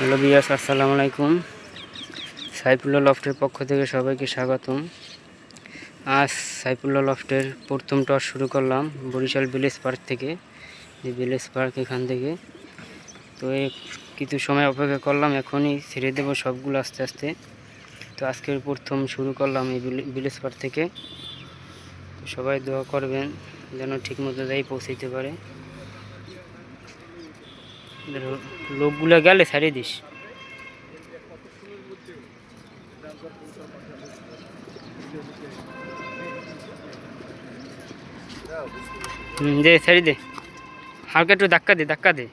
Hello বিয়াস, আসসালামু আলাইকুম। সাইফুল্লাহ লফটের পক্ষ থেকে সবাইকে স্বাগতম। আজ সাইফুল্লাহ লফটের প্রথম টস শুরু করলাম বরিশাল ভিলেজ পার্ক থেকে, যে ভিলেজ পার্ক এখান থেকে। তো কিছু সময় অপেক্ষা করলাম, এখনই ছেড়ে দেবো সবগুলো আস্তে আস্তে। তো আজকের প্রথম শুরু করলাম এই ভিলেজ পার্ক থেকে। সবাই দোয়া করবেন যেন ঠিকমতো যাই পৌঁছাইতে পারে। লোকগুলো গেলে ছাড়িয়ে দিস। দে ছাড়ি দে। হালকা একটু ধাক্কা দে ধাক্কা দে।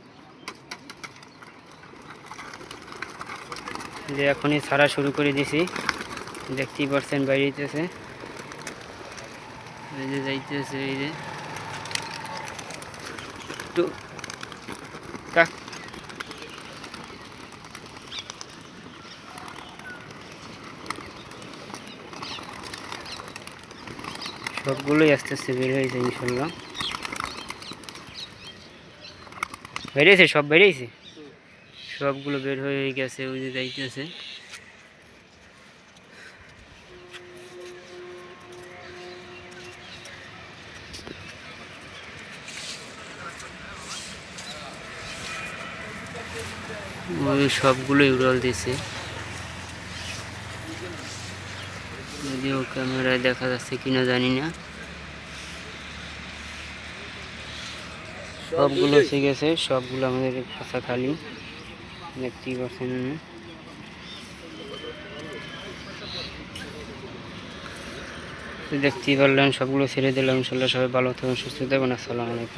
এখনই ছাড়া শুরু করে দিছি। দেখতেই পারছেন বাইরে যেতেছে এই যে যাইতেছে, এই যে। একটু সবগুলোই আস্তে আস্তে বের হয়েছে ইনশাল্লাহ। বেরিয়েছে সব বেরিয়েছে? সবগুলো বের হয়ে গেছে ওই যে যাইতেছে। ওই সবগুলোই উড়াল দিছে যদিও ক্যামেরায় দেখা যাচ্ছে কিনা জানি না। সবগুলো এসে গেছে সবগুলো আমাদের কাঁচা খালি। দেখতেই পাচ্ছেন দেখতেই পারলেন সবগুলো ছেড়ে দিলাম। ইনশাল্লাহ সবাই ভালো থাকুন সুস্থ থাকুন। আসসালামু আলাইকুম।